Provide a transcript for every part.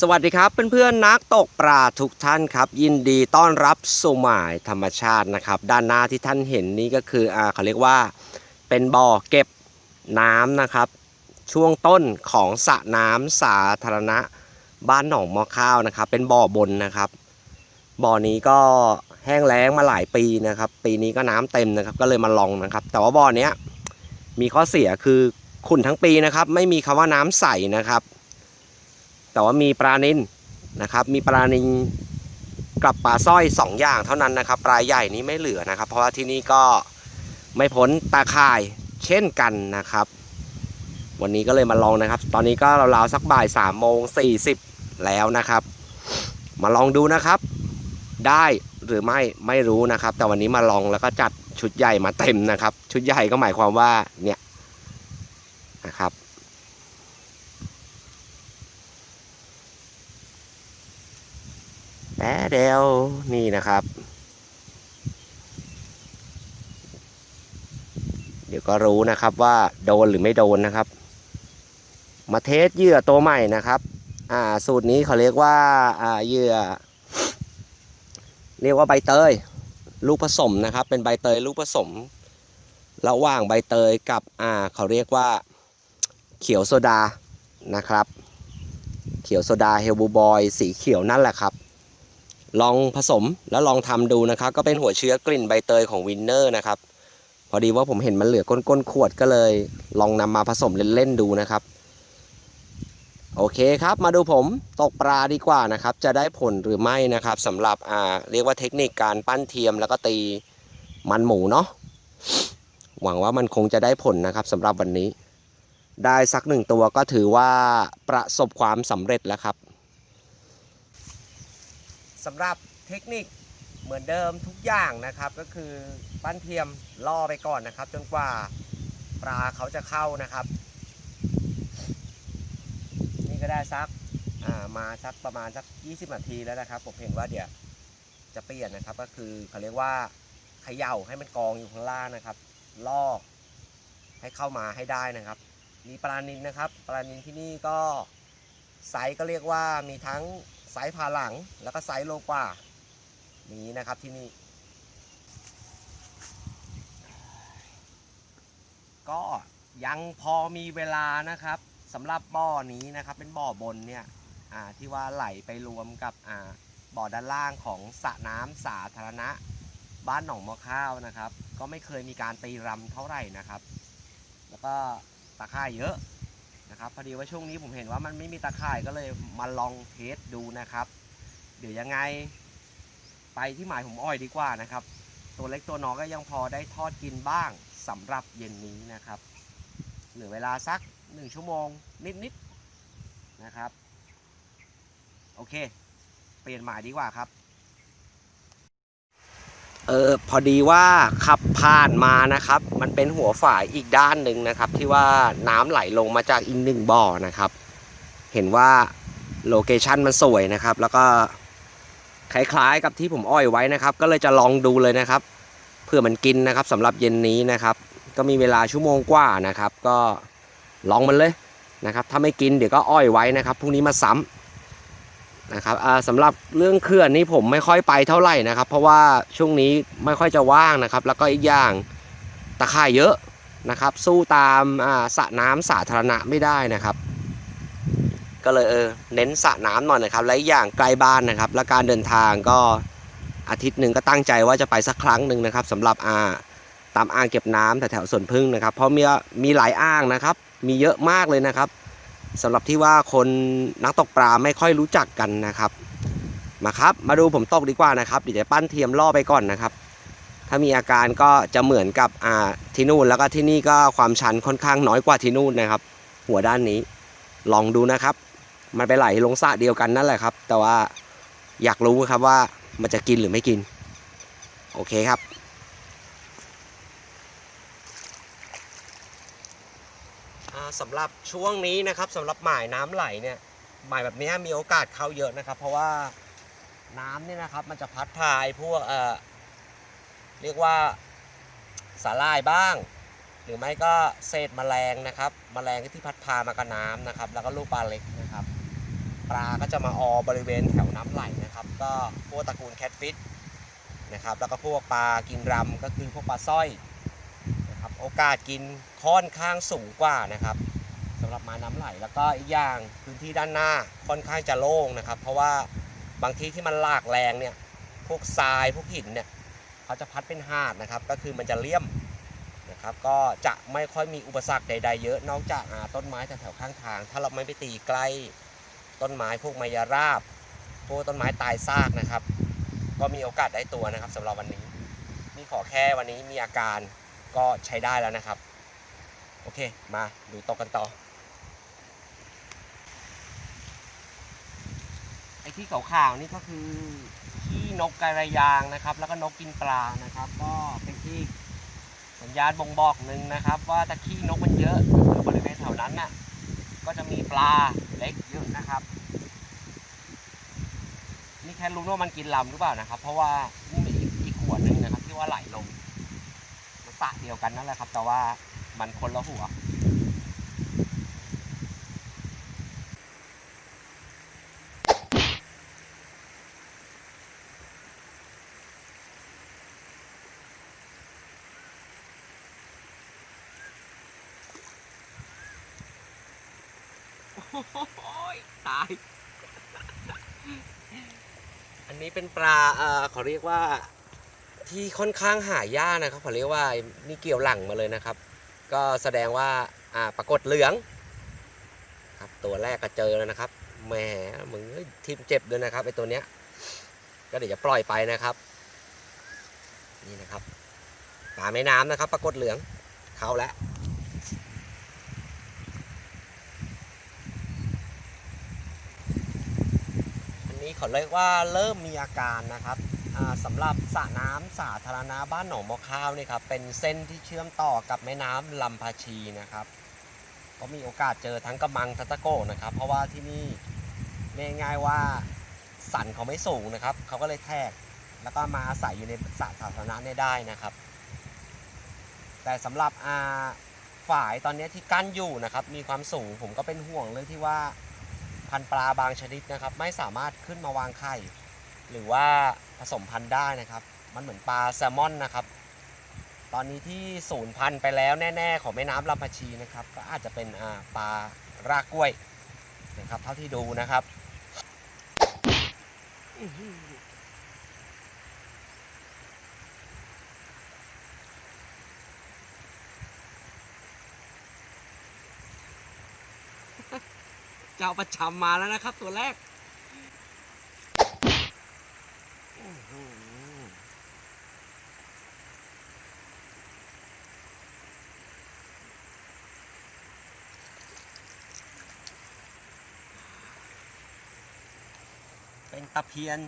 สวัสดีครับเพื่อนๆนักตกปลาทุกท่านครับ ยินดีต้อนรับสู่หมายธรรมชาตินะครับ ด้านหน้าที่ท่านเห็นนี่ก็คืออ่าเขาเรียกว่าเป็นบ่อเก็บน้ำนะครับ ช่วงต้นของสระน้ำสาธารณะบ้านหนองมอข้าวนะครับ เป็นบ่อบนนะครับ บ่อนี้ก็แห้งแล้งมาหลายปีนะครับ ปีนี้ก็น้ำเต็มนะครับ ก็เลยมาลองนะครับ แต่ว่าบ่อเนี้ยมีข้อเสียคือขุ่นทั้งปีนะครับ ไม่มีคำว่าน้ำใสนะครับ แต่ว่ามีปลานินนะครับมีปลานินกับปลาสร้อยสองอย่างเท่านั้นนะครับปลาใหญ่นี้ไม่เหลือนะครับ เพราะว่าที่นี่ก็ไม่พ้นตาข่ายเช่นกันนะครับ วันนี้ก็เลยมาลองนะครับ ตอนนี้ก็ราวๆสักบ่ายสามโมงสี่สิบแล้วนะครับ มาลองดูนะครับ ได้หรือไม่ไม่รู้นะครับ แต่วันนี้มาลองแล้วก็จัดชุดใหญ่มาเต็มนะครับ ชุดใหญ่ก็หมายความว่าเนี่ยนะครับ แต่เดียวนี่นะครับ เดี๋ยวก็รู้นะครับว่าโดนหรือไม่โดนนะครับ มาเทสเหยื่อตัวใหม่นะครับ อ่าสูตรนี้เขาเรียกว่าอ่าเหยื่อ เรียกว่าใบเตย ลูกผสมนะครับ เป็นใบเตยลูกผสม ระหว่างใบเตยกับอ่าเขาเรียกว่าเขียวโซดานะครับ เขียวโซดาเฮลบูบอย สีเขียวนั่นแหละครับ ลองผสมแล้วลองทำดูนะครับ ก็เป็นหัวเชื้อกลิ่นใบเตยของวินเนอร์นะครับ พอดีว่าผมเห็นมันเหลือก้นๆขวดก็เลย ลองนำมาผสมเล่นๆดูนะครับ โอเคครับ มาดูผมตกปลาดีกว่านะครับ จะได้ผลหรือไม่นะครับสำหรับอ่าเรียกว่าเทคนิคการปั้นเทียมแล้วก็ตีมันหมูเนาะหวังว่ามันคงจะได้ผลนะครับสำหรับวันนี้ ได้สักหนึ่งตัวก็ถือว่าประสบความสำเร็จแล้วครับ สำหรับเทคนิคเหมือนเดิมทุกอย่างนะครับ ก็คือปั้นเทียมล่อไปก่อนนะครับ จนกว่าปลาเขาจะเข้านะครับ นี่ก็ได้สักมาสักประมาณสัก 20 นาทีแล้วนะครับ ผมเห็นว่าเดี๋ยวจะเปลี่ยนนะครับ ก็คือเขาเรียกว่าเขย่าให้มันกองอยู่ข้างล่างนะครับล่อให้เข้ามาให้ได้นะครับ มีปลานินนะครับ ปลานินที่นี่ก็ไซส์ก็เรียกว่ามีทั้ง ไซส์พาหลังแล้วก็ไซส์โลกว่านี้นะครับที่นี่ ก็ยังพอมีเวลานะครับสำหรับบ่อนี้นะครับเป็นบ่อบนเนี่ยที่ว่าไหลไปรวมกับบ่อด้านล่างของสระน้ำสาธารณะ บ้านหนองมะข้าวนะครับ ก็ไม่เคยมีการตีรำเท่าไหร่นะครับ แล้วก็ตะข่ายเยอะ นะครับ พอดีว่าช่วงนี้ผมเห็นว่ามันไม่มีตะข่ายก็เลยมาลองเทสดูนะครับ เดี๋ยวยังไง ไปที่หมายผมอ้อยดีกว่านะครับ ตัวเล็กตัวน้อยก็ยังพอได้ทอดกินบ้างสำหรับเย็นนี้นะครับ เหลือเวลาสักหนึ่งชั่วโมงนิดๆนะครับ โอเค เปลี่ยนหมายดีกว่าครับ เออพอดีว่าขับผ่านมานะครับ มันเป็นหัวฝายอีกด้านหนึ่งนะครับ ที่ว่าน้ำไหลลงมาจากอีกหนึ่งบ่อนะครับ เห็นว่าโลเคชันมันสวยนะครับ แล้วก็คล้ายๆกับที่ผมอ้อยไว้นะครับ ก็เลยจะลองดูเลยนะครับเพื่อมันกินนะครับสำหรับเย็นนี้นะครับ ก็มีเวลาชั่วโมงกว่านะครับ ก็ลองมันเลยนะครับ ถ้าไม่กินเดี๋ยวก็อ้อยไว้นะครับพรุ่งนี้มาซ้ำ นะครับสำหรับเรื่องเขื่อนนี่ผมไม่ค่อยไปเท่าไหร่นะครับ เพราะว่าช่วงนี้ไม่ค่อยจะว่างนะครับ แล้วก็อีกอย่างตะข่ายเยอะนะครับ สู้ตามสระน้ำสาธารณะไม่ได้นะครับ ก็เลยเออเน้นสระน้ำหน่อยนะครับและอีกอย่างใกลบ้านนะครับ และการเดินทางก็อาทิตย์หนึ่งก็ตั้งใจว่าจะไปสักครั้งหนึ่งนะครับสำหรับอ่าตามอ่างเก็บน้ำแถวๆสวนพึ่งนะครับ เพราะมีมีหลายอ่างนะครับ มีเยอะมากเลยนะครับ สำหรับที่ว่าคนนักตกปลาไม่ค่อยรู้จักกันนะครับ มาครับ มาดูผมตกดีกว่านะครับเดี๋ยวจะปั้นเทียมล่อไปก่อนนะครับ ถ้ามีอาการก็จะเหมือนกับอ่าที่นู่นแล้วก็ที่นี่ก็ความชันค่อนข้างน้อยกว่าที่นู่นนะครับ หัวด้านนี้ ลองดูนะครับ มันไปไหลลงสระเดียวกันนั่นแหละครับ แต่ว่าอยากรู้ครับว่ามันจะกินหรือไม่กิน โอเคครับ อ่า สำหรับช่วงนี้นะครับสำหรับหมายน้ำไหลเนี่ยหมายแบบนี้มีโอกาสเข้าเยอะนะครับ เพราะว่าน้ำเนี่ยนะครับมันจะพัดพายพวกเอ่อเรียกว่าสาลายบ้าง หรือไม่ก็เศษแมลงนะครับแมลงที่พัดพามากับน้ำนะครับ แล้วก็ลูกปลาเล็กนะครับ ปลาก็จะมาออบริเวณแถวน้ำไหลนะครับ ก็พวกตระกูลแคทฟิชนะครับแล้วก็พวกปลากินรำก็คือพวกปลาสร้อย โอกาสกินค่อนข้างสูงกว่านะครับสำหรับมาน้ำไหลแล้วก็อีกอย่างพื้นที่ด้านหน้าค่อนข้างจะโล่งนะครับ เพราะว่าบางที่ที่มันลากแรงเนี่ยพวกทรายพวกหินเนี่ยเขาจะพัดเป็นหาดนะครับ ก็คือมันจะเลี่ยมนะครับก็จะไม่ค่อยมีอุปสรรคใด ๆ เยอะนอกจากาต้นไม้แถวๆข้างทาง ถ้าเราไม่ไปตีใกล้ต้นไม้พวกไมยราบพวกต้นไม้ตายซากนะครับ ก็มีโอกาสได้ตัวนะครับสำหรับวันนี้นี่ขอแค่วันนี้มีอาการ ก็ใช้ได้แล้วนะครับ โอเค มาดูตะกันต่อ ไอ้ที่ขาวๆนี่ก็คือขี้นกกระยางนะครับ แล้วก็นกกินปลานะครับ ก็เป็นที่สัญญาณบ่งบอกหนึ่งนะครับ ว่าถ้าขี้นกมันเยอะก็คือบริเวณแถวนั้นน่ะก็จะมีปลาเล็กเยอะนะครับนี่แค่รู้ว่ามันกินลำหรือเปล่านะครับ เพราะว่านี่มีอีกขวดหนึ่งนะครับ ที่ว่าไหลลง ระเดียวกันนั่นแหละครับ แต่ว่ามันคนละหัว โอ้ยตาย อันนี้เป็นปลาเอ่อเขาเรียกว่า ที่ค่อนข้างหายากนะครับเขาเรียกว่านี่เกี่ยวหลังมาเลยนะครับ ก็แสดงว่าอ่าปรากฏเหลืองครับตัวแรกก็เจอแล้วนะครับแหมมึงเอ้ยทิมเจ็บเลยนะครับไอตัวเนี้ยก็เดี๋ยวจะปล่อยไปนะครับ นี่นะครับปลาแม่น้ำนะครับ ปรากฏเหลืองเข้าแล้วอันนี้เขาเรียกว่าเริ่มมีอาการนะครับ อ่าสำหรับสระน้ำสาธารณะบ้านหนองมะข้าวนี่ครับเป็นเส้นที่เชื่อมต่อกับแม่น้ำลำพาชีนะครับ ก็มีโอกาสเจอทั้งกระมังทัตตะโกนะครับ เพราะว่าที่นี่เรียกง่ายๆว่าสันเขาไม่สูงนะครับเขาก็เลยแทกแล้วก็มาอาศัยอยู่ในสระสาธารณะเนี่ยได้นะครับ แต่สำหรับอาฝ่ายตอนนี้ที่กั้นอยู่นะครับมีความสูงผมก็เป็นห่วงเรื่องที่ว่าพันธุ์ปลาบางชนิดนะครับ ไม่สามารถขึ้นมาวางไข่ หรือว่าผสมพันธุ์ได้นะครับ มันเหมือนปลาแซลมอนนะครับ ตอนนี้ที่ศูนย์พันธุ์ไปแล้วแน่ ๆ ของแม่น้ำลำพชีนะครับ ก็อาจจะเป็นปลารากกล้วยนะครับ เท่าที่ดูนะครับเจ้าประจำมาแล้วนะครับ ตัวแรกอื้อหือ เป็น ตะเพียน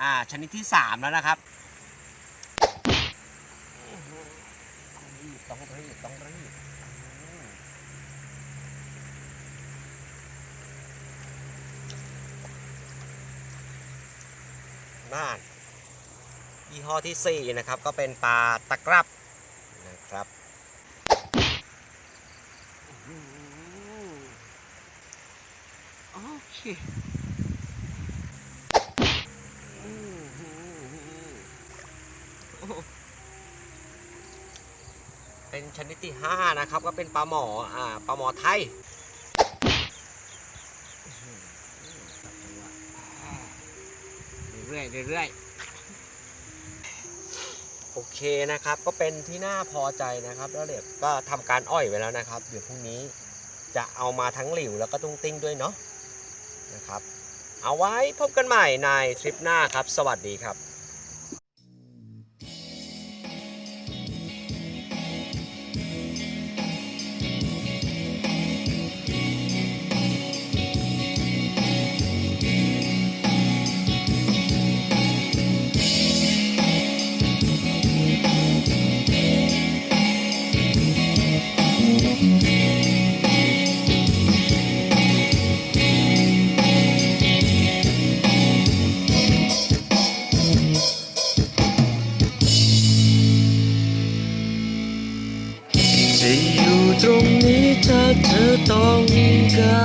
อ่า ชนิดที่สามแล้วนะครับต้องรีบต้องรีบต้องรีบอืมน่านยี่ห้อที่สี่นะครับ ก็เป็นปลาตะกรับนะครับอืมโอเค เป็นชนิดที่ห้านะครับ ก็เป็นปลาหมออ่าปลาหมอไทยเรื่อยเรื่อยโอเคนะครับ ก็เป็นที่น่าพอใจนะครับ แล้วเดี๋ยวก็ทำการอ้อยไว้แล้วนะครับ เดี๋ยวพรุ่งนี้จะเอามาทั้งหลิวแล้วก็ตุ้งติ้งด้วยเนาะนะครับ เอาไว้พบกันใหม่ในทริปหน้าครับ สวัสดีครับ ตรงนี้ถ้าเธอต้องกา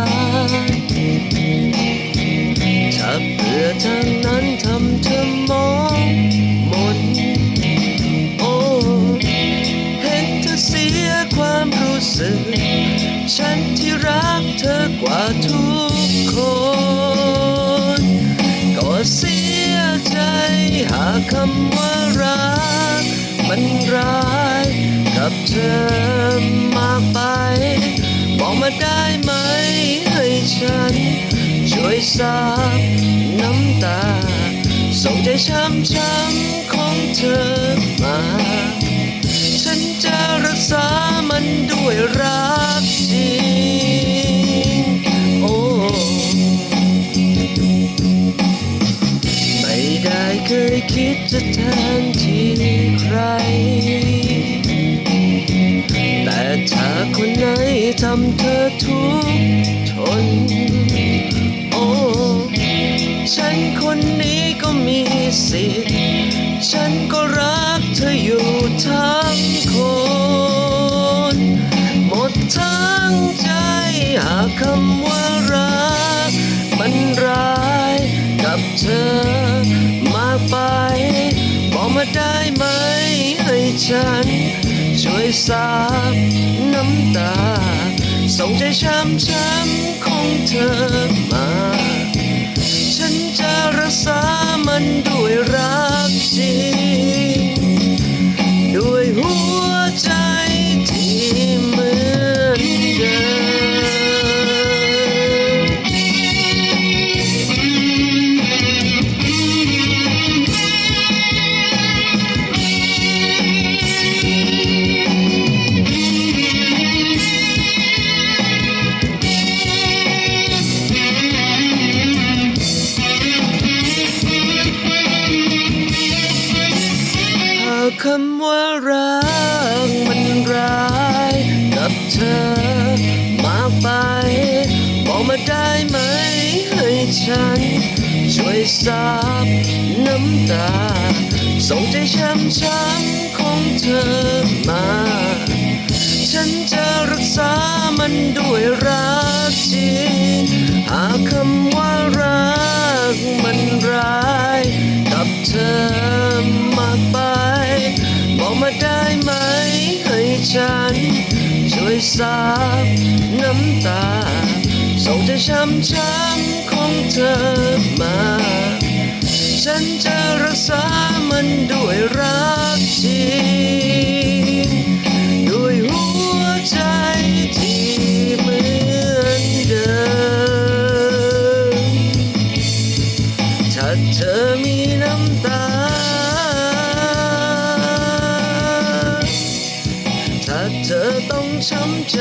รถ้าเพื่อทางนั้นทำเธอมองหมด โอ้เห็นเธอเสียความรู้สึก ฉันที่รักเธอกว่าทุกคน ก็เสียใจหากคำ ช่วยสาบน้ำตา ส่งใจช้ำช้ำของเธอมา ฉันจะรักษามันด้วยรักจริงโอ้ไม่ได้เคยคิดจะแทนที่ใคร แต่ถ้าคนไหนทำเธอทุกข์ทน ฉันคนนี้ก็มีสิทธิ์ ฉันก็รักเธออยู่ทั้งคน หมดทั้งใจหากคำว่ารัก มันร้ายกับเธอมากไป บอกมาได้ไหมให้ฉัน ช่วยสาบน้ำตา ส่งใจช้ำช้ำๆของเธอมา รักษามันด้วยรักจริงด้วยหัวใจ สาบน้ำตา ส่งใจช้ำช้ำของเธอมา ฉันจะรักษามันด้วยรักจริงหากคำว่ารักมันร้ายกับเธอมากไป บอกมาได้ไหมให้ฉัน ช่วยสาบน้ำตา ส่งใจช้ำช้ำ ของเธอมา ฉันจะรักษามันด้วยรักจริง ด้วยหัวใจที่เหมือนเดิม ถ้าเธอมีน้ำตา ถ้าเธอต้องช้ำใจ